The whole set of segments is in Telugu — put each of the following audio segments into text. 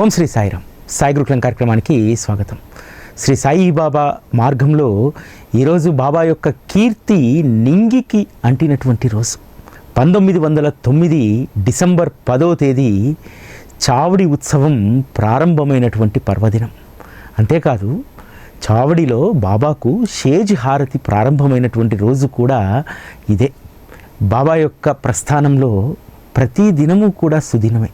ఓం శ్రీ సాయిరామ్. సాయి గురుకులం కార్యక్రమానికి స్వాగతం. శ్రీ సాయిబాబా మార్గంలో ఈరోజు బాబా యొక్క కీర్తి నింగికి అంటినటువంటి రోజు. పంతొమ్మిది వందల తొమ్మిది డిసెంబర్ పదో తేదీ చావడి ఉత్సవం ప్రారంభమైనటువంటి పర్వదినం. అంతేకాదు చావడిలో బాబాకు షేజ్ హారతి ప్రారంభమైనటువంటి రోజు కూడా ఇదే. బాబా యొక్క ప్రస్థానంలో ప్రతి దినము కూడా సుదినమే.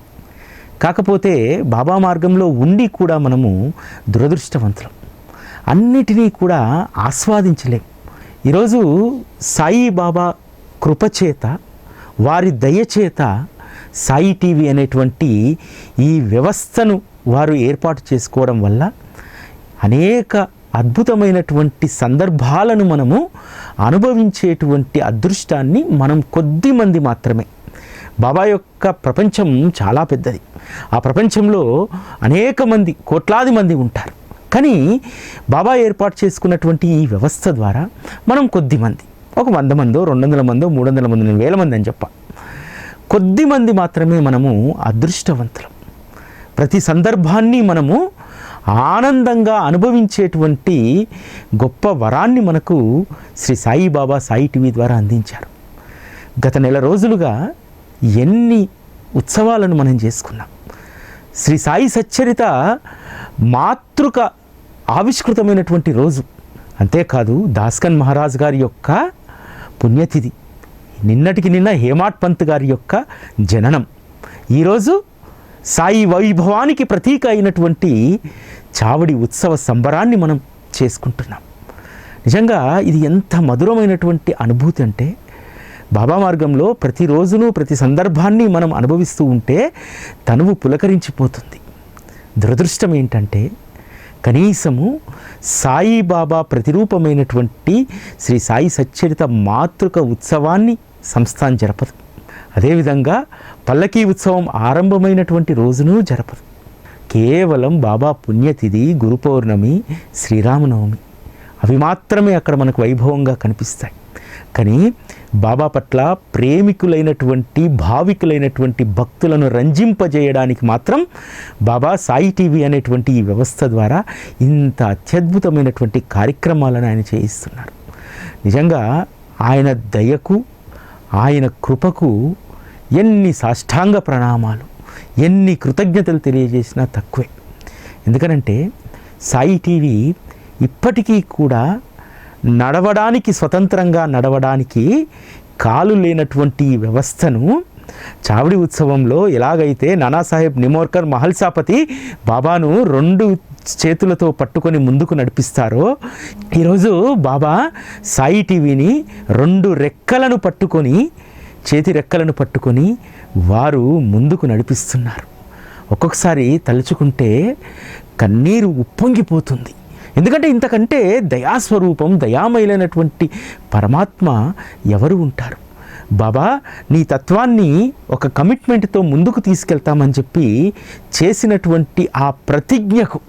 కాకపోతే బాబా మార్గంలో ఉండి కూడా మనము దురదృష్టవంతులం. అన్నిటినీ కూడా ఆస్వాదించలేం. ఈరోజు సాయి బాబా కృపచేత వారి దయచేత సాయి టీవీ అనేటువంటి ఈ వ్యవస్థను వారు ఏర్పాటు చేసుకోవడం వల్ల అనేక అద్భుతమైనటువంటి సందర్భాలను మనము అనుభవించేటువంటి అదృష్టాన్ని మనం కొద్ది మంది మాత్రమే బాబా యొక్క ప్రపంచం చాలా పెద్దది. ఆ ప్రపంచంలో అనేక మంది కోట్లాది మంది ఉంటారు. కానీ బాబా ఏర్పాటు చేసుకున్నటువంటి ఈ వ్యవస్థ ద్వారా మనం కొద్దిమంది ఒక వంద మందో రెండు వందల మందో మూడు వందల మంది వేల మంది అని చెప్ప. కొద్ది మంది మాత్రమే మనము అదృష్టవంతులం. ప్రతి సందర్భాన్ని మనము ఆనందంగా అనుభవించేటువంటి గొప్ప వరాన్ని మనకు శ్రీ సాయిబాబా సాయి టీవీ ద్వారా అందించారు. గత నెల రోజులుగా ఎన్ని ఉత్సవాలను మనం చేసుకున్నాం. శ్రీ సాయి సచ్చరిత మాతృక ఆవిష్కృతమైనటువంటి రోజు. అంతేకాదు దాస్కన్ మహారాజ్ గారి యొక్క పుణ్యతిథి నిన్నటికి నిన్న హేమాట్ పంత్ గారి యొక్క జననం. ఈరోజు సాయి వైభవానికి ప్రతీక అయినటువంటి చావడి ఉత్సవ సంబరాన్ని మనం చేసుకుంటున్నాం. నిజంగా ఇది ఎంత మధురమైనటువంటి అనుభూతి అంటే బాబా మార్గంలో ప్రతిరోజును ప్రతి సందర్భాన్ని మనం అనుభవిస్తూ ఉంటే తనువు పులకరించిపోతుంది. దురదృష్టం ఏంటంటే కనీసము సాయిబాబా ప్రతిరూపమైనటువంటి శ్రీ సాయి సచ్చరిత మాతృక ఉత్సవాన్ని సంస్థాన్ జరపదు. అదేవిధంగా పల్లకీ ఉత్సవం ఆరంభమైనటువంటి రోజును జరపదు. కేవలం బాబా పుణ్యతిథి గురు పౌర్ణమి శ్రీరామనవమి అవి మాత్రమే అక్కడ మనకు వైభవంగా కనిపిస్తాయి. కానీ బాబా పట్ల ప్రేమికులైనటువంటి భావికులైనటువంటి భక్తులను రంజింపజేయడానికి మాత్రం బాబా సాయి టీవీ అనేటువంటి ఈ వ్యవస్థ ద్వారా ఇంత అత్యద్భుతమైనటువంటి కార్యక్రమాలను ఆయన చేయిస్తున్నారు. నిజంగా ఆయన దయకు ఆయన కృపకు ఎన్ని సాష్టాంగ ప్రణామాలు ఎన్ని కృతజ్ఞతలు తెలియజేసినా తక్కువే. ఎందుకనంటే సాయి టీవీ ఇప్పటికీ కూడా నడవడానికి స్వతంత్రంగా నడవడానికి కాలు లేనటువంటి వ్యవస్థను చావడి ఉత్సవంలో ఎలాగైతే నానాసాహెబ్ నిమోర్కర్ మహల్సాపతి బాబాను రెండు చేతులతో పట్టుకొని ముందుకు నడిపిస్తారో ఈరోజు బాబా సాయి టీవీని రెండు రెక్కలను పట్టుకొని చేతి రెక్కలను పట్టుకొని వారు ముందుకు నడిపిస్తున్నారు. ఒక్కొక్కసారి తలుచుకుంటే కన్నీరు ఉప్పొంగిపోతుంది. ఎందుకంటే ఇంతకంటే దయాస్వరూపం దయామయులైనటువంటి పరమాత్మ ఎవరు ఉంటారు? బాబా నీ తత్వాన్ని ఒక కమిట్మెంట్తో ముందుకు తీసుకెళ్తామని చెప్పి చేసినటువంటి ఆ ప్రతిజ్ఞకు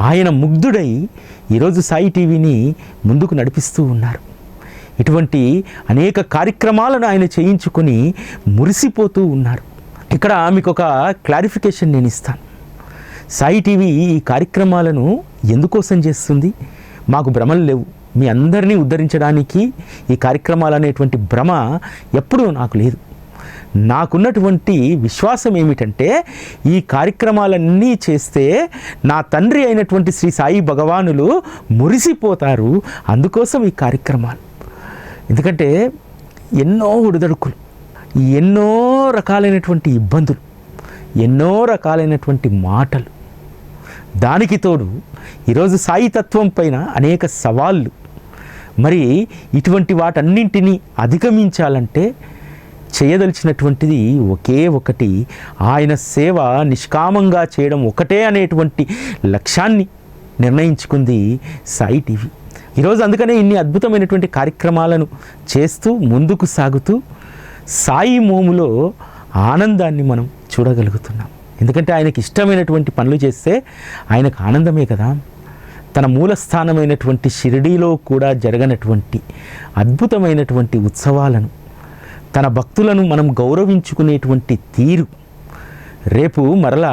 ఆయన ముగ్ధుడై ఈరోజు సాయి టీవీని ముందుకు నడిపిస్తూ ఉన్నారు. ఇటువంటి అనేక కార్యక్రమాలను ఆయన చేయించుకొని మురిసిపోతూ ఉన్నారు. ఇక్కడ మీకు ఒక క్లారిఫికేషన్ నేను ఇస్తాను. సాయి టీవీ ఈ కార్యక్రమాలను ఎందుకోసం చేస్తుంది? మాకు భ్రమలు లేవు. మీ అందరినీ ఉద్ధరించడానికి ఈ కార్యక్రమాలు అనేటువంటి భ్రమ ఎప్పుడూ నాకు లేదు. నాకున్నటువంటి విశ్వాసం ఏమిటంటే ఈ కార్యక్రమాలన్నీ చేస్తే నా తండ్రి అయినటువంటి శ్రీ సాయి భగవానులు మురిసిపోతారు. అందుకోసం ఈ కార్యక్రమాలు. ఎందుకంటే ఎన్నో ఒడిదడుకులు ఎన్నో రకాలైనటువంటి ఇబ్బందులు ఎన్నో రకాలైనటువంటి మాటలు దానికి తోడు ఈరోజు సాయి తత్వం పైన అనేక సవాళ్ళు. మరి ఇటువంటి వాటన్నింటినీ అధిగమించాలంటే చేయదలిచినటువంటిది ఒకే ఒకటి. ఆయన సేవ నిష్కామంగా చేయడం ఒకటే అనేటువంటి లక్ష్యాన్ని నిర్ణయించుకుంది సాయి టీవీ. ఈరోజు అందుకనే ఇన్ని అద్భుతమైనటువంటి కార్యక్రమాలను చేస్తూ ముందుకు సాగుతూ సాయి మోములో ఆనందాన్ని మనం చూడగలుగుతున్నాం. ఎందుకంటే ఆయనకి ఇష్టమైనటువంటి పనులు చేస్తే ఆయనకు ఆనందమే కదా. తన మూలస్థానమైనటువంటి షిరిడీలో కూడా జరగనటువంటి అద్భుతమైనటువంటి ఉత్సవాలను తన భక్తులను మనం గౌరవించుకునేటువంటి తీరు. రేపు మరలా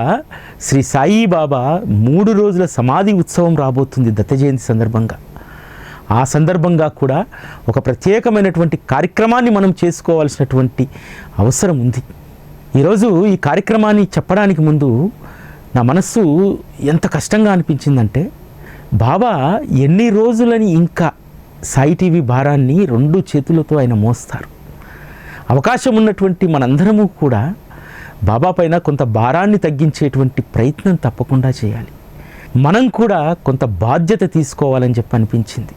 శ్రీ సాయిబాబా మూడు రోజుల సమాధి ఉత్సవం రాబోతుంది దత్త జయంతి సందర్భంగా. ఆ సందర్భంగా కూడా ఒక ప్రత్యేకమైనటువంటి కార్యక్రమాన్ని మనం చేసుకోవాల్సినటువంటి అవసరం ఉంది. ఈరోజు ఈ కార్యక్రమాన్ని చెప్పడానికి ముందు నా మనస్సు ఎంత కష్టంగా అనిపించిందంటే బాబా ఎన్ని రోజులని ఇంకా సాయి టీవీ భారాన్ని రెండు చేతులతో ఆయన మోస్తారు. అవకాశం ఉన్నటువంటి మనందరము కూడా బాబా పైన కొంత భారాన్ని తగ్గించేటువంటి ప్రయత్నం తప్పకుండా చేయాలి. మనం కూడా కొంత బాధ్యత తీసుకోవాలని చెప్పి అనిపించింది.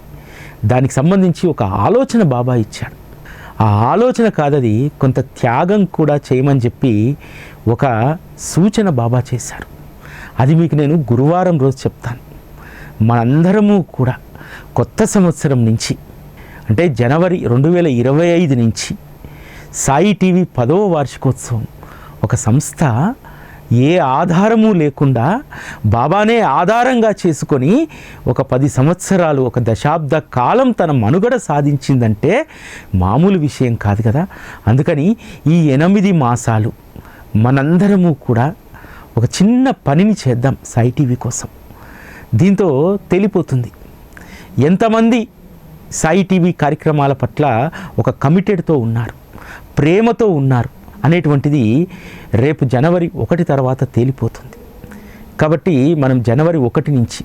దానికి సంబంధించి ఒక ఆలోచన బాబా ఇచ్చాడు. ఆ ఆలోచన కాదది కొంత త్యాగం కూడా చేయమని చెప్పి ఒక సూచన బాబా చేశారు. అది మీకు నేను గురువారం రోజు చెప్తాను. మనందరము కూడా కొత్త సంవత్సరం నుంచి అంటే జనవరి రెండు వేల ఇరవై ఐదు నుంచి సాయి టీవీ పదవ వార్షికోత్సవం ఒక సంస్థ ఏ ఆధారము లేకుండా బాబానే ఆధారంగా చేసుకొని ఒక పది సంవత్సరాలు ఒక దశాబ్ద కాలం తన మనుగడ సాధించిందంటే మామూలు విషయం కాదు కదా. అందుకని ఈ ఎనిమిది మాసాలు మనందరము కూడా ఒక చిన్న పనిని చేద్దాం సాయి టీవీ కోసం. దీంతో తెలిపోతుంది. ఎంతమంది సాయి టీవీ కార్యక్రమాల పట్ల ఒక కమిటెడ్తో ఉన్నారు ప్రేమతో ఉన్నారు అనేటువంటిది రేపు జనవరి ఒకటి తర్వాత తేలిపోతుంది. కాబట్టి మనం జనవరి ఒకటి నుంచి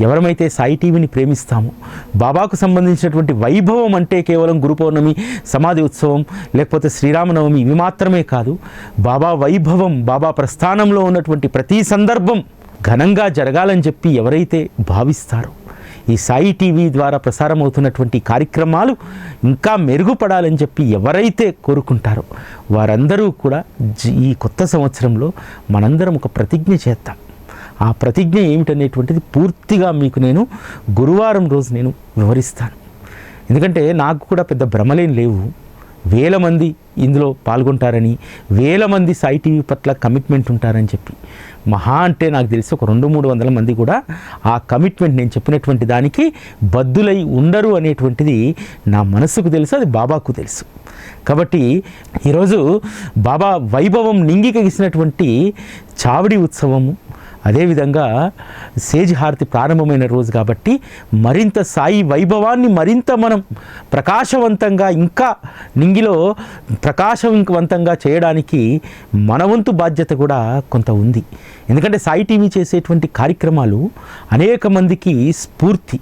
ఎవరమైతే సాయి టీవీని ప్రేమిస్తామో బాబాకు సంబంధించినటువంటి వైభవం అంటే కేవలం గురు పౌర్ణమి సమాధి ఉత్సవం లేకపోతే శ్రీరామనవమి ఇవి మాత్రమే కాదు బాబా వైభవం బాబా ప్రస్థానంలో ఉన్నటువంటి ప్రతి సందర్భం ఘనంగా జరగాలని చెప్పి ఎవరైతే భావిస్తారో ఈ సాయి టీవీ ద్వారా ప్రసారం అవుతున్నటువంటి కార్యక్రమాలు ఇంకా మెరుగుపడాలని చెప్పి ఎవరైతే కోరుకుంటారో వారందరూ కూడా ఈ కొత్త సంవత్సరంలో మనందరం ఒక ప్రతిజ్ఞ చేద్దాం. ఆ ప్రతిజ్ఞ ఏమిటనేటువంటిది పూర్తిగా మీకు నేను గురువారం రోజు నేను వివరిస్తాను. ఎందుకంటే నాకు కూడా పెద్ద భ్రమలేం లేవు. వేల మంది ఇందులో పాల్గొంటారని వేల మంది సాయి టీవీ పట్ల కమిట్మెంట్ ఉంటారని చెప్పి. మహా అంటే నాకు తెలిసి ఒక రెండు మూడు వందల మంది కూడా ఆ కమిట్మెంట్ నేను చెప్పినటువంటి దానికి బద్దులై ఉండరు అనేటువంటిది నా మనసుకు తెలుసు అది బాబాకు తెలుసు. కాబట్టి ఈరోజు బాబా వైభవం నింగికగిసినటువంటి చావడి ఉత్సవము అదేవిధంగా సేజ్ హారతి ప్రారంభమైన రోజు కాబట్టి మరింత సాయి వైభవాన్ని మరింత మనం ప్రకాశవంతంగా ఇంకా నింగిలో ప్రకాశవంతంగా చేయడానికి మనవంతు బాధ్యత కూడా కొంత ఉంది. ఎందుకంటే సాయి టీవీ చేసేటువంటి కార్యక్రమాలు అనేక మందికి స్ఫూర్తి.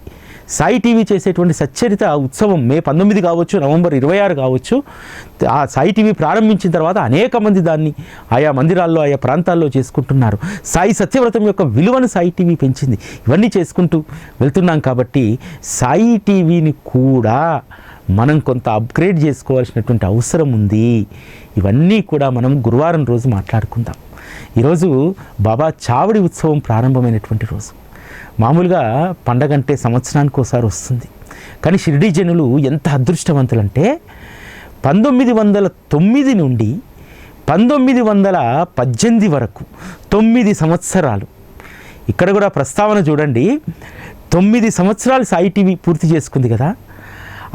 సాయి టీవీ చేసేటువంటి సచ్చరిత ఉత్సవం మే పంతొమ్మిది కావచ్చు నవంబర్ ఇరవై ఆరు కావచ్చు ఆ సాయి టీవీ ప్రారంభించిన తర్వాత అనేక మంది దాన్ని ఆయా మందిరాల్లో ఆయా ప్రాంతాల్లో చేసుకుంటున్నారు. సాయి సత్యవ్రతం యొక్క విలువను సాయి టీవీ పెంచింది. ఇవన్నీ చేసుకుంటూ వెళ్తున్నాం కాబట్టి సాయి టీవీని కూడా మనం కొంత అప్గ్రేడ్ చేసుకోవాల్సినటువంటి అవసరం ఉంది. ఇవన్నీ కూడా మనం గురువారం రోజు మాట్లాడుకుందాం. ఈరోజు బాబా చావడి ఉత్సవం ప్రారంభమైనటువంటి రోజు. మామూలుగా పండగ అంటే సంవత్సరానికి ఒకసారి వస్తుంది. కానీ షిరిడీ జనులు ఎంత అదృష్టవంతులంటే పంతొమ్మిది వందల తొమ్మిది నుండి పంతొమ్మిది వందల పద్దెనిమిది వరకు తొమ్మిది సంవత్సరాలు. ఇక్కడ కూడా ప్రస్తావన చూడండి. తొమ్మిది సంవత్సరాలు సాయి టీవీ పూర్తి చేసుకుంది కదా.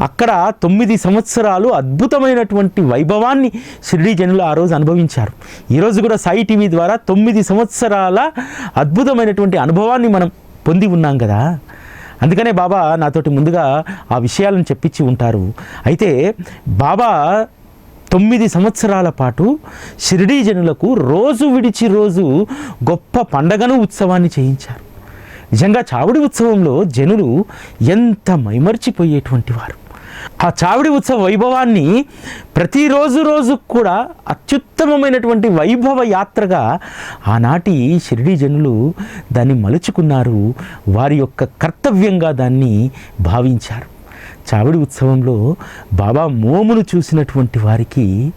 అక్కడ తొమ్మిది సంవత్సరాలు అద్భుతమైనటువంటి వైభవాన్ని షిరిడీ జనులు ఆ రోజు అనుభవించారు. ఈరోజు కూడా సాయి టీవీ ద్వారా తొమ్మిది సంవత్సరాల అద్భుతమైనటువంటి అనుభవాన్ని మనం పొంది ఉన్నాం కదా. అందుకనే బాబా నాతోటి ముందుగా ఆ విషయాలను చెప్పించి ఉంటారు. అయితే బాబా తొమ్మిది సంవత్సరాల పాటు షిరిడీ జనులకు రోజు విడిచి రోజు గొప్ప పండగను ఉత్సవాన్ని చేయించారు. నిజంగా చావుడి ఉత్సవంలో జనులు ఎంత మైమర్చిపోయేటువంటి వారు. ఆ చావిడి ఉత్సవ వైభవాన్ని ప్రతిరోజు రోజు కూడా అత్యుత్తమమైనటువంటి వైభవ యాత్రగా ఆనాటి షిరిడీ జనులు దాన్ని మలుచుకున్నారు. వారి యొక్క కర్తవ్యంగా దాన్ని భావించారు. చావిడి ఉత్సవంలో బాబా మోమును చూసినటువంటి వారికి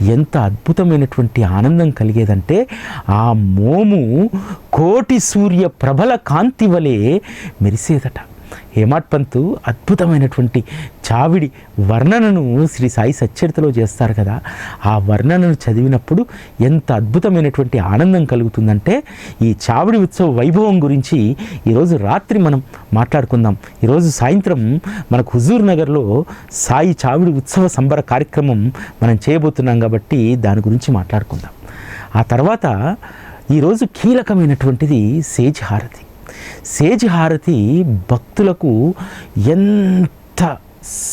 ఎంత అద్భుతమైనటువంటి ఆనందం కలిగేదంటే ఆ మోము కోటి సూర్య ప్రబల కాంతి వలె మెరిసేదట. హేమాడ్ పంతు అద్భుతమైనటువంటి చావిడి వర్ణనను శ్రీ సాయి సచ్చరితలో చేస్తారు కదా. ఆ వర్ణనను చదివినప్పుడు ఎంత అద్భుతమైనటువంటి ఆనందం కలుగుతుందంటే ఈ చావిడి ఉత్సవ వైభవం గురించి ఈరోజు రాత్రి మనం మాట్లాడుకుందాం. ఈరోజు సాయంత్రం మనకు హుజూర్ నగర్లో సాయి చావిడి ఉత్సవ సంబర కార్యక్రమం మనం చేయబోతున్నాం కాబట్టి దాని గురించి మాట్లాడుకుందాం. ఆ తర్వాత ఈరోజు కీలకమైనటువంటిది సేజ్ హారతి. సేజ్ హారతి భక్తులకు ఎంత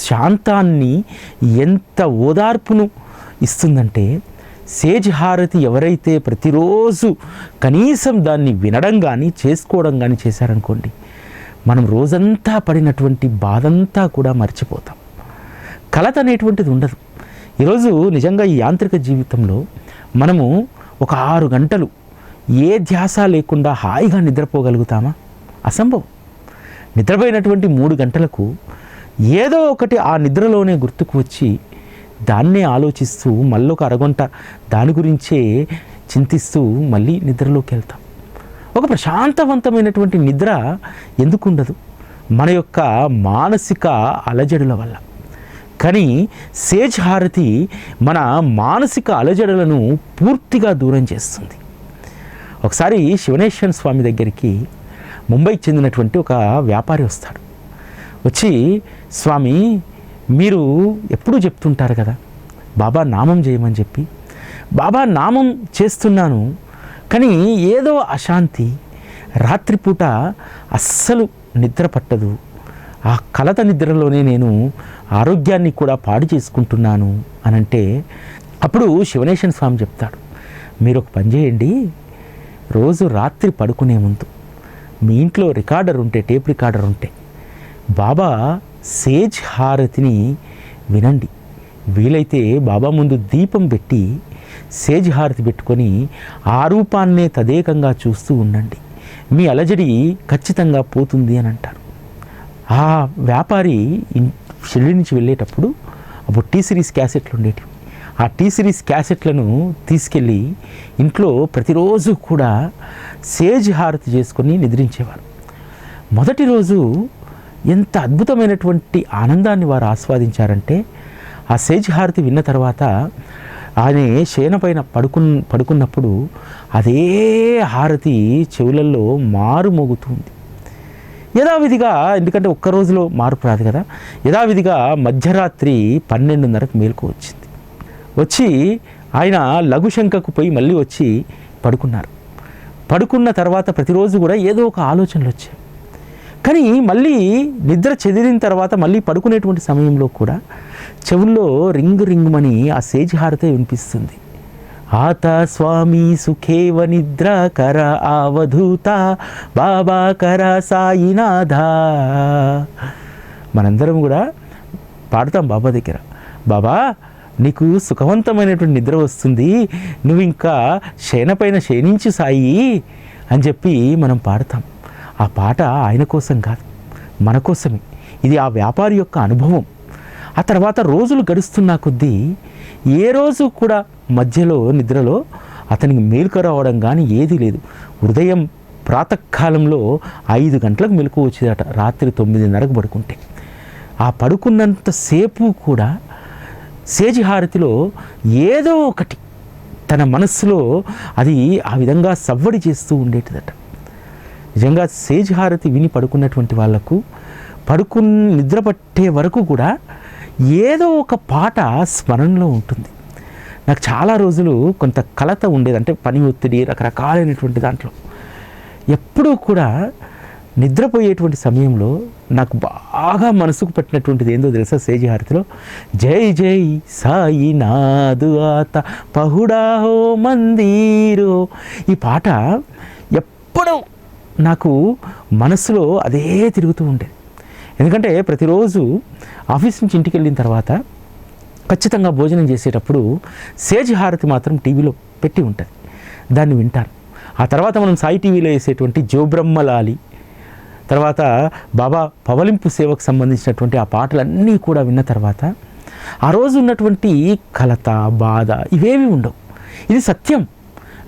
శాంతాన్ని ఎంత ఓదార్పును ఇస్తుందంటే సేజ్ హారతి ఎవరైతే ప్రతిరోజు కనీసం దాన్ని వినడం కానీ చేసుకోవడం కానీ చేశారనుకోండి మనం రోజంతా పడినటువంటి బాధంతా కూడా మర్చిపోతాం. కలత అనేటువంటిది ఉండదు. ఈరోజు నిజంగా ఈ యాంత్రిక జీవితంలో మనము ఒక ఆరు గంటలు ఏ ధ్యాస లేకుండా హాయిగా నిద్రపోగలుగుతామా? అసంభవం. నిద్రపోయినటువంటి మూడు గంటలకు ఏదో ఒకటి ఆ నిద్రలోనే గుర్తుకు వచ్చి దాన్నే ఆలోచిస్తూ మళ్ళీ ఒక అరగంట దాని గురించే చింతిస్తూ మళ్ళీ నిద్రలోకి వెళ్తాం ఒక ప్రశాంతవంతమైనటువంటి నిద్ర ఎందుకు ఉండదు మన యొక్క మానసిక అలజడుల వల్ల. కానీ సేజ్ హారతి మన మానసిక అలజడులను పూర్తిగా దూరం చేస్తుంది. ఒకసారి శివనేశ్వర స్వామి దగ్గరికి ముంబైకి చెందినటువంటి ఒక వ్యాపారి వస్తాడు. వచ్చి స్వామి మీరు ఎప్పుడూ చెప్తుంటారు కదా బాబా నామం చేయమని చెప్పి. బాబా నామం చేస్తున్నాను కానీ ఏదో అశాంతి. రాత్రిపూట అస్సలు నిద్ర పట్టదు. ఆ కలత నిద్రలోనే నేను ఆరోగ్యాన్ని కూడా పాడు చేసుకుంటున్నాను అని అంటే అప్పుడు శివనేశ్వర స్వామి చెప్తాడు. మీరు ఒక పని చేయండి రోజు రాత్రి పడుకునే ముందు మీ ఇంట్లో రికార్డర్ ఉంటే టేప్ రికార్డర్ ఉంటే బాబా సేజ్ హారతిని వినండి. వీలైతే బాబా ముందు దీపం పెట్టి సేజ్ హారతి పెట్టుకొని ఆ రూపాన్నే తదేకంగా చూస్తూ ఉండండి. మీ అలజడి ఖచ్చితంగా పోతుంది అని అంటారు. ఆ వ్యాపారి షిరిడి నుంచి వెళ్ళేటప్పుడు అప్పుడు టీ సిరీస్ క్యాసెట్లు ఉండేటివి. ఆ టీ సిరీస్ క్యాసెట్లను తీసుకెళ్ళి ఇంట్లో ప్రతిరోజు కూడా సేజ్ హారతి చేసుకొని నిద్రించేవారు. మొదటి రోజు ఎంత అద్భుతమైనటువంటి ఆనందాన్ని వారు ఆస్వాదించారంటే ఆ సేజ్ హారతి విన్న తర్వాత ఆయన శయన పైన పడుకున్నప్పుడు అదే హారతి చెవులల్లో మారు మోగుతుంది యథావిధిగా ఎందుకంటే ఒక్క రోజులో మార్పు రాదు కదా యథావిధిగా మధ్యరాత్రి పన్నెండున్నరకు మేలుకు వచ్చింది. వచ్చి ఆయన లఘుశంకకు పోయి మళ్ళీ వచ్చి పడుకున్నారు. పడుకున్న తర్వాత ప్రతిరోజు కూడా ఏదో ఒక ఆలోచనలు వచ్చాయి. కానీ మళ్ళీ నిద్ర చెదిరిన తర్వాత మళ్ళీ పడుకునేటువంటి సమయంలో కూడా చెవుల్లో రింగు రింగుమని ఆ సేజ్ హారతే వినిపిస్తుంది. ఆత స్వామి సుఖేవ నిద్ర కర అవధూత బాబా కర సాయినాథ. మనందరం కూడా పాడతాం బాబా దగ్గర. బాబా నీకు సుఖవంతమైనటువంటి నిద్ర వస్తుంది నువ్వు ఇంకా శయనపైన శయనించు సాయి అని చెప్పి మనం పాడతాం. ఆ పాట ఆయన కోసం కాదు మన కోసమే. ఇది ఆ వ్యాపారి యొక్క అనుభవం. ఆ తర్వాత రోజులు గడుస్తున్న కొద్దీ ఏ రోజు కూడా మధ్యలో నిద్రలో అతనికి మేలుక రావడం కానీ ఏది లేదు. ఉదయం ప్రాతకాలంలో ఐదు గంటలకు మెలకు వచ్చేదట రాత్రి తొమ్మిదిన్నరకు పడుకుంటే. ఆ పడుకున్నంతసేపు కూడా సేజి హారతిలో ఏదో ఒకటి తన మనస్సులో అది ఆ విధంగా సవ్వడి చేస్తూ ఉండేటిదట. నిజంగా సేజ్ హారతి విని పడుకున్నటువంటి వాళ్ళకు పడుకు నిద్ర పట్టే వరకు కూడా ఏదో ఒక పాట స్మరణలో ఉంటుంది. నాకు చాలా రోజులు కొంత కలత ఉండేది. అంటే పని ఒత్తిడి రకరకాలైనటువంటి దాంట్లో. ఎప్పుడూ కూడా నిద్రపోయేటువంటి సమయంలో నాకు బాగా మనసుకు పట్టినటువంటిది ఏందో తెలుసా సేజి హారతిలో జై జై సాయి నాదు ఆత పహుడా హో మందీరో. ఈ పాట ఎప్పుడూ నాకు మనసులో అదే తిరుగుతూ ఉండేది ఎందుకంటే ప్రతిరోజు ఆఫీస్ నుంచి ఇంటికి వెళ్ళిన తర్వాత ఖచ్చితంగా భోజనం చేసేటప్పుడు సేజ్ హారతి మాత్రం టీవీలో పెట్టి ఉంటుంది. దాన్ని వింటాను. ఆ తర్వాత మనం సాయి టీవీలో వేసేటువంటి జోబ్రహ్మలాలి తర్వాత బాబా పవలింపు సేవకు సంబంధించినటువంటి ఆ పాటలన్నీ కూడా విన్న తర్వాత ఆ రోజు ఉన్నటువంటి కలత బాధ ఇవేవి ఉండవు. ఇది సత్యం.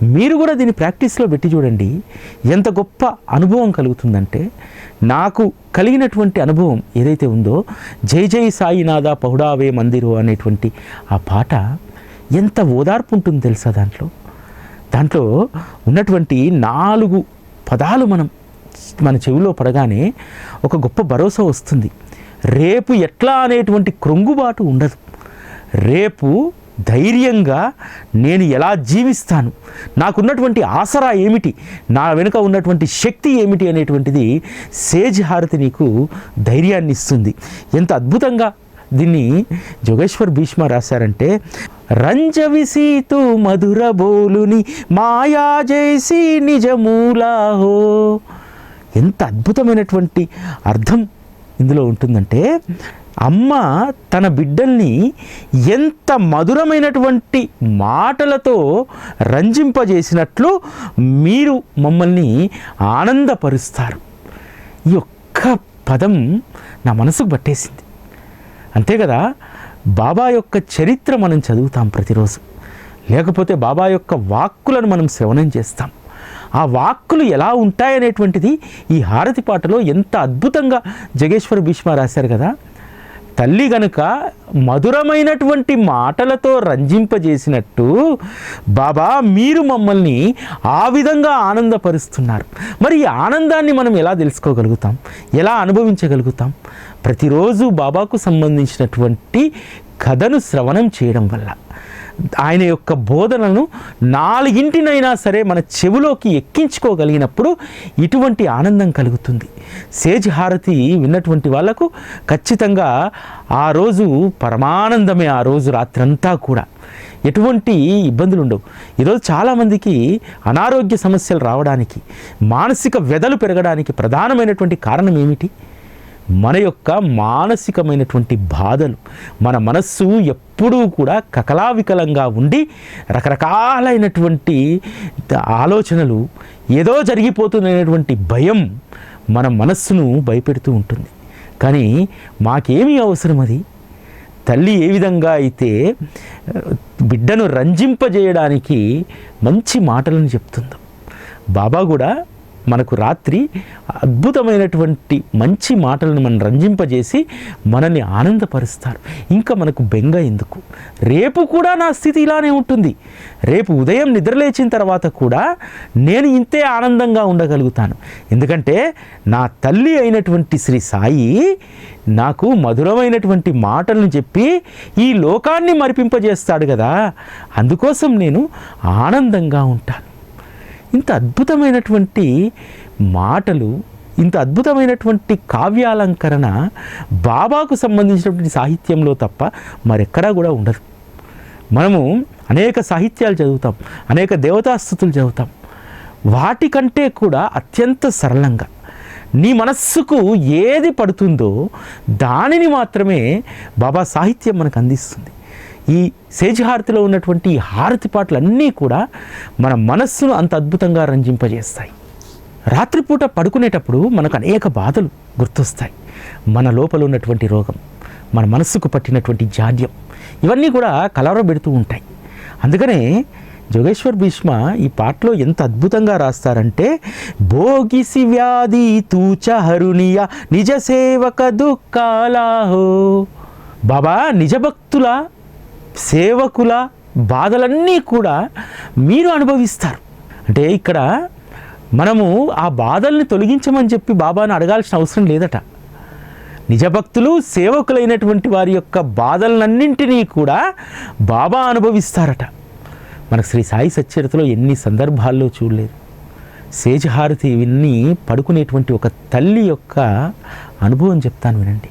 మీరు కూడా దీన్ని ప్రాక్టీస్లో పెట్టి చూడండి. ఎంత గొప్ప అనుభవం కలుగుతుందంటే నాకు కలిగినటువంటి అనుభవం ఏదైతే ఉందో జై జై సాయినాథ పహుడావే మందిరో అనేటువంటి ఆ పాట ఎంత ఓదార్పు ఉంటుంది తెలుసా దాంట్లో? దాంట్లో ఉన్నటువంటి నాలుగు పదాలు మనం మన చెవిలో పడగానే ఒక గొప్ప భరోసా వస్తుంది. రేపు ఎట్లా అనేటువంటి క్రొంగుబాటు ఉండదు. రేపు ధైర్యంగా నేను ఎలా జీవిస్తాను? నాకున్నటువంటి ఆసరా ఏమిటి? నా వెనుక ఉన్నటువంటి శక్తి ఏమిటి అనేటువంటిది సేజ్ హారతి నీకు ధైర్యాన్ని ఇస్తుంది. ఎంత అద్భుతంగా దీన్ని జోగేశ్వర్ భీష్మ రాశారంటే రంజవిసీతు మధుర బోలుని మాయా జైసి నిజమూలాహో. ఎంత అద్భుతమైనటువంటి అర్థం ఇందులో ఉంటుందంటే అమ్మ తన బిడ్డల్ని ఎంత మధురమైనటువంటి మాటలతో రంజింపజేసినట్లు మీరు మమ్మల్ని ఆనందపరుస్తారు. ఈ ఒక్క పదం నా మనసుకు పట్టేసింది. అంతే కదా బాబా యొక్క చరిత్ర మనం చదువుతాం ప్రతిరోజు. లేకపోతే బాబా యొక్క వాక్కులను మనం శ్రవణం చేస్తాం. ఆ వాక్కులు ఎలా ఉంటాయనేటువంటిది ఈ హారతి పాటలో ఎంత అద్భుతంగా జగేశ్వర భీష్మ రాశారు కదా. తల్లి గనుక మధురమైనటువంటి మాటలతో రంజింపజేసినట్టు బాబా మీరు మమ్మల్ని ఆ విధంగా ఆనందపరుస్తున్నారు. మరి ఈ ఆనందాన్ని మనం ఎలా తెలుసుకోగలుగుతాం? ఎలా అనుభవించగలుగుతాం? ప్రతిరోజు బాబాకు సంబంధించినటువంటి కథను శ్రవణం చేయడం వల్ల. ఆయన యొక్క బోధనను నాలుగింటినైనా సరే మన చెవిలోకి ఎక్కించుకోగలిగినప్పుడు ఇటువంటి ఆనందం కలుగుతుంది. సేజ్ హారతి విన్నటువంటి వాళ్ళకు ఖచ్చితంగా ఆ రోజు పరమానందమే ఆ రోజు రాత్రంతా కూడా. ఎటువంటి ఇబ్బందులు ఉండవు. ఈరోజు చాలామందికి అనారోగ్య సమస్యలు రావడానికి మానసిక వ్యధలు పెరగడానికి ప్రధానమైనటువంటి కారణం ఏమిటి? మన యొక్క మానసికమైనటువంటి బాధలు మన మనస్సు ఎప్పుడూ కూడా కకలావికలంగా ఉండి రకరకాలైనటువంటి ఆలోచనలు ఏదో జరిగిపోతున్నటువంటి భయం మన మనస్సును భయపెడుతూ ఉంటుంది. కానీ మాకేమీ అవసరం అది? తల్లి ఏ విధంగా అయితే బిడ్డను రంజింపజేయడానికి మంచి మాటలను చెప్తుందో. బాబా కూడా మనకు రాత్రి అద్భుతమైనటువంటి మంచి మాటలను మనం రంజింపజేసి మనల్ని ఆనందపరుస్తారు. ఇంకా మనకు బెంగ ఎందుకు? రేపు కూడా నా స్థితి ఇలానే ఉంటుంది. రేపు ఉదయం నిద్రలేచిన తర్వాత కూడా నేను ఇంతే ఆనందంగా ఉండగలుగుతాను. ఎందుకంటే నా తల్లి అయినటువంటి శ్రీ సాయి నాకు మధురమైనటువంటి మాటలను చెప్పి ఈ లోకాన్ని మరిపింపజేస్తాడు కదా. అందుకోసం నేను ఆనందంగా ఉంటాను. ఇంత అద్భుతమైనటువంటి మాటలు ఇంత అద్భుతమైనటువంటి కావ్యాలంకరణ బాబాకు సంబంధించినటువంటి సాహిత్యంలో తప్ప మరెక్కడా కూడా ఉండదు. మనము అనేక సాహిత్యాలు చదువుతాం అనేక దేవతాస్థుతులు చదువుతాం. వాటికంటే కూడా అత్యంత సరళంగా నీ మనస్సుకు ఏది పడుతుందో దానిని మాత్రమే బాబా సాహిత్యం మనకు అందిస్తుంది. ఈ సేజ్ హారతిలో ఉన్నటువంటి ఈ హారతి పాటలన్నీ కూడా మన మనస్సును అంత అద్భుతంగా రంజింపజేస్తాయి. రాత్రిపూట పడుకునేటప్పుడు మనకు అనేక బాధలు గుర్తొస్తాయి. మన లోపల ఉన్నటువంటి రోగం మన మనస్సుకు పట్టినటువంటి జాడ్యం ఇవన్నీ కూడా కలవరబెడుతూ ఉంటాయి. అందుకనే జోగేశ్వర్ భీష్మ ఈ పాటలో ఎంత అద్భుతంగా రాస్తారంటే భోగిసి వ్యాధి తూచ హరునియ నిజ సేవక దుఃఖాలాహో. బాబా నిజభక్తుల సేవకుల బాధలన్నీ కూడా మీరు అనుభవిస్తారు. అంటే ఇక్కడ మనము ఆ బాధల్ని తొలగించమని చెప్పి బాబాను అడగాల్సిన అవసరం లేదట. నిజభక్తులు సేవకులైనటువంటి వారి యొక్క బాధలన్నింటినీ కూడా బాబా అనుభవిస్తారట. మనకు శ్రీ సాయి సచ్చరితలో ఎన్ని సందర్భాల్లో చూడలేదు. సేజహారతి విన్ని పడుకునేటువంటి ఒక తల్లి యొక్క అనుభవం చెప్తాను వినండి.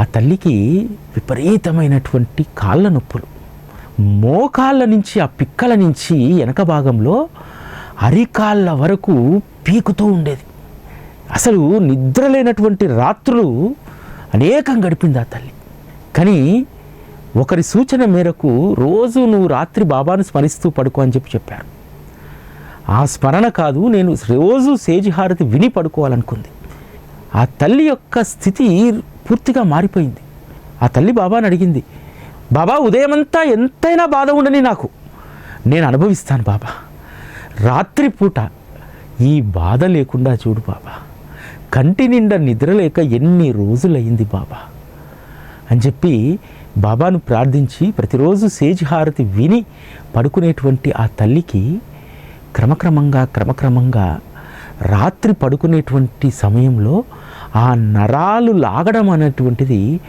ఆ తల్లికి విపరీతమైనటువంటి కాళ్ళ నొప్పులు. మోకాళ్ళ నుంచి ఆ పిక్కల నుంచి వెనక భాగంలో అరికాళ్ళ వరకు పీకుతూ ఉండేది. అసలు నిద్రలేనటువంటి రాత్రులు అనేకం గడిపింది ఆ తల్లి. కానీ ఒకరి సూచన మేరకు రోజు నువ్వు రాత్రి బాబాను స్మరిస్తూ పడుకో అని చెప్పి చెప్పారు. ఆ స్మరణ కాదు నేను రోజు సేజిహారతి విని పడుకోవాలనుకుంది. ఆ తల్లి యొక్క స్థితి పూర్తిగా మారిపోయింది. ఆ తల్లి బాబాని అడిగింది బాబా ఉదయమంతా ఎంతైనా బాధ ఉండని నాకు. నేను అనుభవిస్తాను బాబా. రాత్రిపూట ఈ బాధ లేకుండా చూడు బాబా. కంటి నిండా నిద్ర లేక ఎన్ని రోజులయ్యింది బాబా? అని చెప్పి బాబాను ప్రార్థించి ప్రతిరోజు సేజ్ హారతి విని పడుకునేటువంటి ఆ తల్లికి క్రమక్రమంగా క్రమక్రమంగా రాత్రి పడుకునేటువంటి సమయంలో ఆ నరాలు లాగడం అనేటువంటిది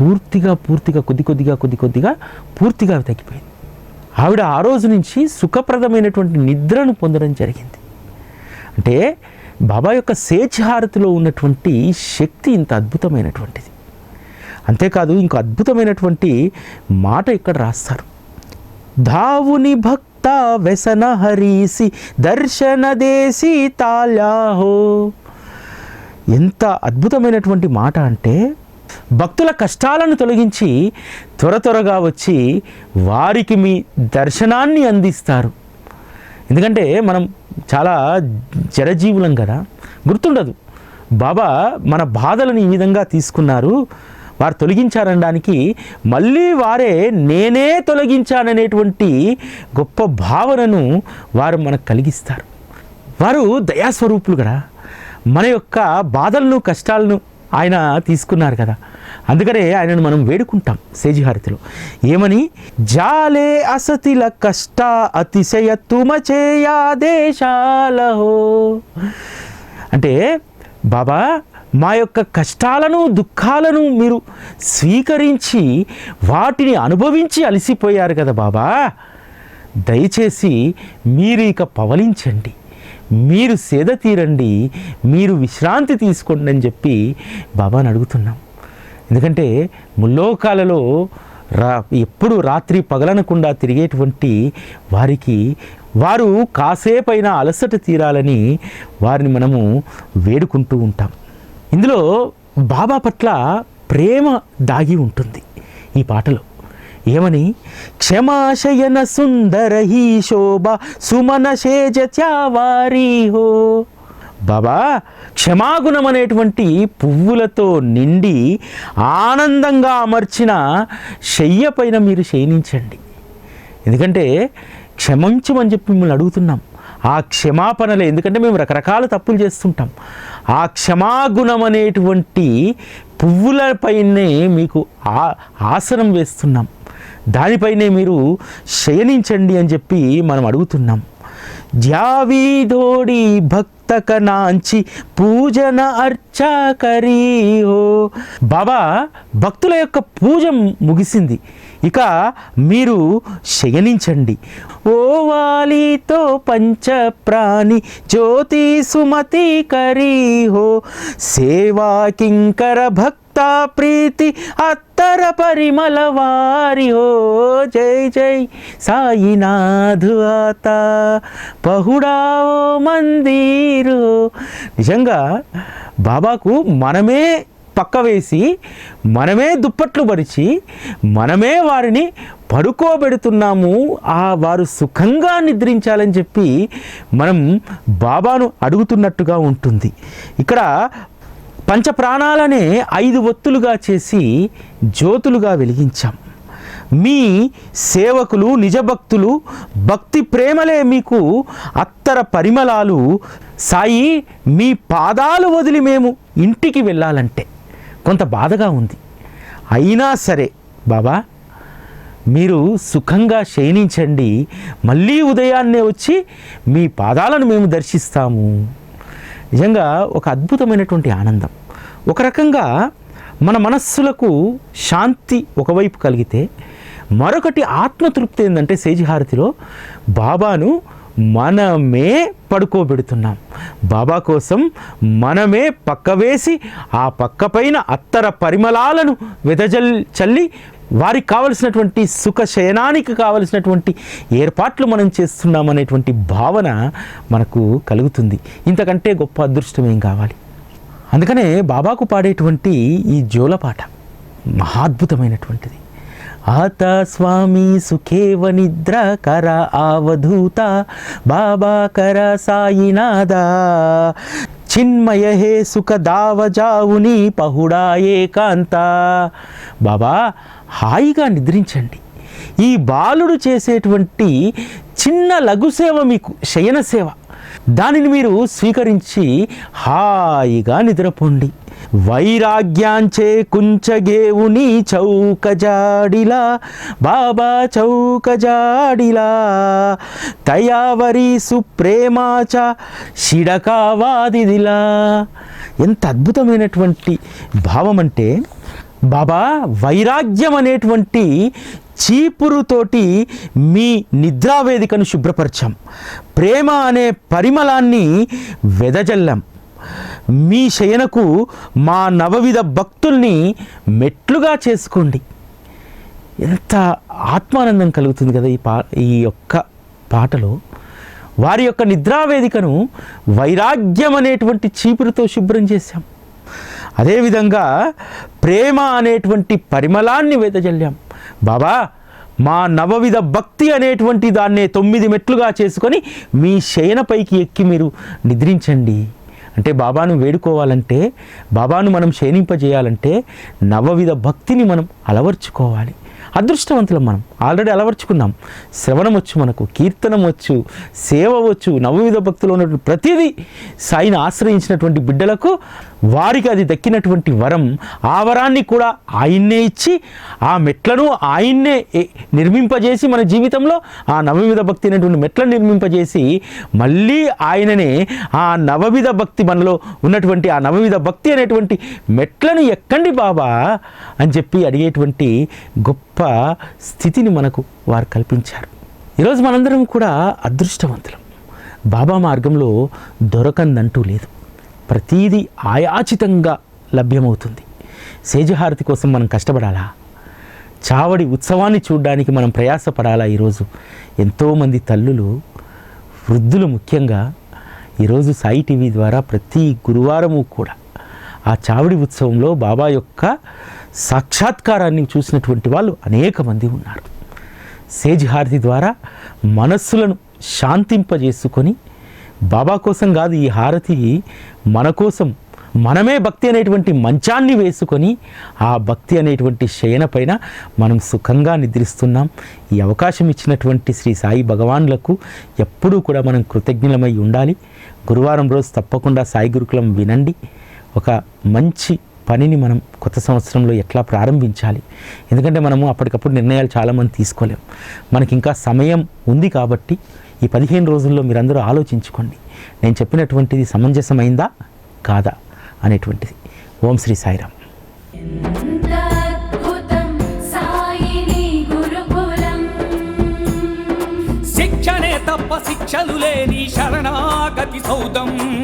పూర్తిగా పూర్తిగా కొద్ది కొద్దిగా కొద్ది కొద్దిగా పూర్తిగా తగ్గిపోయింది. ఆవిడ ఆ రోజు నుంచి సుఖప్రదమైనటువంటి నిద్రను పొందడం జరిగింది. అంటే బాబా యొక్క సేచహారతిలో ఉన్నటువంటి శక్తి ఇంత అద్భుతమైనటువంటిది. అంతేకాదు ఇంకో అద్భుతమైనటువంటి మాట ఇక్కడ రాస్తారు. ధావుని భక్తి వ్యసన హరీసి దర్శన దేశి తాల్యాహో ఎంత అద్భుతమైనటువంటి మాట అంటే భక్తుల కష్టాలను తొలగించి త్వర త్వరగా వచ్చి వారికి మీ దర్శనాన్ని అందిస్తారు. ఎందుకంటే మనం చాలా జరజీవులం కదా గుర్తుండదు. బాబా మన బాధలను ఈ విధంగా తీసుకున్నారు. వారు తొలగించారనడానికి మళ్ళీ వారే నేనే తొలగించాననేటువంటి గొప్ప భావనను వారు మనకు కలిగిస్తారు. వారు దయాస్వరూపులు కదా. మన యొక్క బాధలను కష్టాలను ఆయన తీసుకున్నారు కదా. అందుకనే ఆయనను మనం వేడుకుంటాం సేజిహారతిలో. ఏమని? జాలే అసతిల కష్ట అతిశయ తుమచేయా దేశాలహో. అంటే బాబా మా యొక్క కష్టాలను దుఃఖాలను మీరు స్వీకరించి వాటిని అనుభవించి అలసిపోయారు కదా బాబా. దయచేసి మీరు ఇక పవలించండి. మీరు సేద తీరండి. మీరు విశ్రాంతి తీసుకోండి అని చెప్పి బాబాని అడుగుతున్నాం. ఎందుకంటే ముల్లోకాలలో రా ఎప్పుడు రాత్రి పగలనకుండా తిరిగేటువంటి వారికి వారు కాసేపైనా అలసట తీరాలని వారిని మనము వేడుకుంటూ ఉంటాం. ఇందులో బాబా పట్ల ప్రేమ దాగి ఉంటుంది ఈ పాటలో. ఏమని? క్షమాశయన సుందర హీ శోభ సుమన శేజ హో. బాబా క్షమాగుణం అనేటువంటి పువ్వులతో నిండి ఆనందంగా అమర్చిన శయ్య పైన మీరు శయనించండి ఎందుకంటే క్షమించమని చెప్పి మిమ్మల్ని అడుగుతున్నాం. ఆ క్షమాపణలే ఎందుకంటే మేము రకరకాల తప్పులు చేస్తుంటాం. ఆ క్షమాగుణం అనేటువంటి పువ్వులపైనే మీకు ఆ ఆసనం వేస్తున్నాం. దానిపైనే మీరు శయనించండి అని చెప్పి మనం అడుగుతున్నాం. జావీధోడి భక్తక నాంచి పూజన అర్చా కరీహో. బాబా భక్తుల యొక్క పూజ ముగిసింది. ఇక మీరు శయనించండి. ఓ వాలితో పంచ ప్రాణి జ్యోతి సుమతి కరీహో. సేవా కింకర భక్తి ప్రీతి అత్తర పరిమళ వారి. హో జై జై సాయినాథు ఆత. పహుడావో మందిరు. నిజంగా బాబాకు మనమే పక్క వేసి మనమే దుప్పట్లు పరిచి మనమే వారిని పడుకోబెడుతున్నాము. ఆ వారు సుఖంగా నిద్రించాలని చెప్పి మనం బాబాను అడుగుతున్నట్టుగా ఉంటుంది. ఇక్కడ పంచ ప్రాణాలనే ఐదు ఒత్తులుగా చేసి జ్యోతులుగా వెలిగించాం. మీ సేవకులు నిజభక్తులు భక్తి ప్రేమలే మీకు అత్తర పరిమళాలు. సాయి మీ పాదాలు వదిలి మేము ఇంటికి వెళ్ళాలంటే. కొంత బాధగా ఉంది. అయినా సరే బాబా మీరు సుఖంగా శయనించండి మళ్ళీ ఉదయాన్నే వచ్చి మీ పాదాలను మేము దర్శిస్తాము. నిజంగా ఒక అద్భుతమైనటువంటి ఆనందం. ఒక రకంగా మన మనస్సులకు శాంతి ఒకవైపు కలిగితే మరొకటి ఆత్మతృప్తి ఏంటంటే సేజిహారతిలో బాబాను మనమే పడుకోబెడుతున్నాం. బాబా కోసం మనమే పక్క వేసి ఆ పక్క పైన అత్తర పరిమళాలను వెదజల్ చల్లి వారికి కావలసినటువంటి సుఖ శయనానికి కావలసినటువంటి ఏర్పాట్లు మనం చేస్తున్నాం అనేటువంటి భావన మనకు కలుగుతుంది. ఇంతకంటే గొప్ప అదృష్టం ఏం కావాలి? అందుకనే బాబాకు పాడేటువంటి ఈ జోలపాట మహాద్భుతమైనటువంటిది. ఆత స్వామి సుఖేవ నిద్ర కర ఆవధూత బాబా కర సాయినాద చిన్మయ హే సుఖ దావజావుని పహుడా ఏకాంత. బాబా హాయిగా నిద్రించండి. ఈ బాలుడు చేసేటువంటి చిన్న లఘు సేవ మీకు శయన సేవ. దానిని మీరు స్వీకరించి హాయిగా నిద్రపోండి. వైరాగ్యాంచే కుంచగేవుని చౌకజాడిలా బాబా చౌకజాడిలా. తయావరి సుప్రేమాచ షిడకావాదిదిలా. ఎంత అద్భుతమైనటువంటి భావం అంటే బాబా వైరాగ్యం అనేటువంటి చీపురుతోటి మీ నిద్రావేదికను శుభ్రపరచాం. ప్రేమ అనే పరిమళాన్ని వెదజల్లాం. మీ శయనకు మా నవవిధ భక్తుల్ని మెట్లుగా చేసుకోండి. ఎంత ఆత్మానందం కలుగుతుంది కదా ఈ పా ఈ యొక్క పాటలో. వారి యొక్క నిద్రావేదికను వైరాగ్యం అనేటువంటి చీపురుతో శుభ్రం చేశాం. అదేవిధంగా ప్రేమ అనేటువంటి పరిమళాన్ని వెదజల్లాం బాబా మా నవవిధ భక్తి అనేటువంటి దాన్నే తొమ్మిది మెట్లుగా చేసుకొని మీ శయనపైకి ఎక్కి మీరు నిద్రించండి. అంటే బాబాను వేడుకోవాలంటే బాబాను మనం శయనింపజేయాలంటే నవవిధ భక్తిని మనం అలవర్చుకోవాలి. అదృష్టవంతులం మనం. ఆల్రెడీ అలవర్చుకున్నాం. శ్రవణం వచ్చు మనకు కీర్తనం వచ్చు సేవ వచ్చు నవవిధ భక్తులు ఉన్నటువంటి ప్రతిదీ సాయిని ఆశ్రయించినటువంటి బిడ్డలకు వారికి అది దక్కినటువంటి వరం. ఆ వరాన్ని కూడా ఆయన్నే ఇచ్చి ఆ మెట్లను ఆయన్నే నిర్మింపజేసి మన జీవితంలో ఆ నవవిధ భక్తి అనేటువంటి మెట్లను నిర్మింపజేసి మళ్ళీ ఆయననే ఆ నవవిధ భక్తి మనలో ఉన్నటువంటి ఆ నవవిధ భక్తి అనేటువంటి మెట్లను ఎక్కండి బాబా అని చెప్పి అడిగేటువంటి గొప్ప స్థితిని మనకు వారు కల్పించారు. ఈరోజు మనందరం కూడా అదృష్టవంతులం. బాబా మార్గంలో దొరకందంటూ లేదు. ప్రతీది ఆయాచితంగా లభ్యమవుతుంది. సేజహారతి కోసం మనం కష్టపడాలా? చావడి ఉత్సవాన్ని చూడడానికి మనం ప్రయాసపడాలా ఈరోజు? ఎంతోమంది తల్లులు వృద్ధులు ముఖ్యంగా ఈరోజు సాయి టీవీ ద్వారా ప్రతి గురువారము కూడా ఆ చావడి ఉత్సవంలో బాబా యొక్క సాక్షాత్కారాన్ని చూసినటువంటి వాళ్ళు అనేక మంది ఉన్నారు. సేజ్ హారతి ద్వారా మనస్సులను శాంతింపజేసుకొని బాబా కోసం కాదు ఈ హారతి మన కోసం మనమే భక్తి అనేటువంటి మంచాన్ని వేసుకొని ఆ భక్తి అనేటువంటి శయన పైన మనం సుఖంగా నిద్రిస్తున్నాం. ఈ అవకాశం ఇచ్చినటువంటి శ్రీ సాయి భగవాన్లకు ఎప్పుడూ కూడా మనం కృతజ్ఞులమై ఉండాలి. గురువారం రోజు తప్పకుండా సాయి గురుకులం వినండి. ఒక మంచి పనిని మనం కొత్త సంవత్సరంలో ఎట్లా ప్రారంభించాలి? ఎందుకంటే మనము అప్పటికప్పుడు నిర్ణయాలు చాలామంది తీసుకోలేం. మనకి ఇంకా సమయం ఉంది కాబట్టి ఈ పదిహేను రోజుల్లో మీరందరూ ఆలోచించుకోండి. నేను చెప్పినటువంటిది సమంజసమైందా? కాదా? అనేటువంటిది. ఓం శ్రీ సాయిరామ్. శిక్షణే తప్ప శిక్షలు లేని శరణాగతి సౌదం.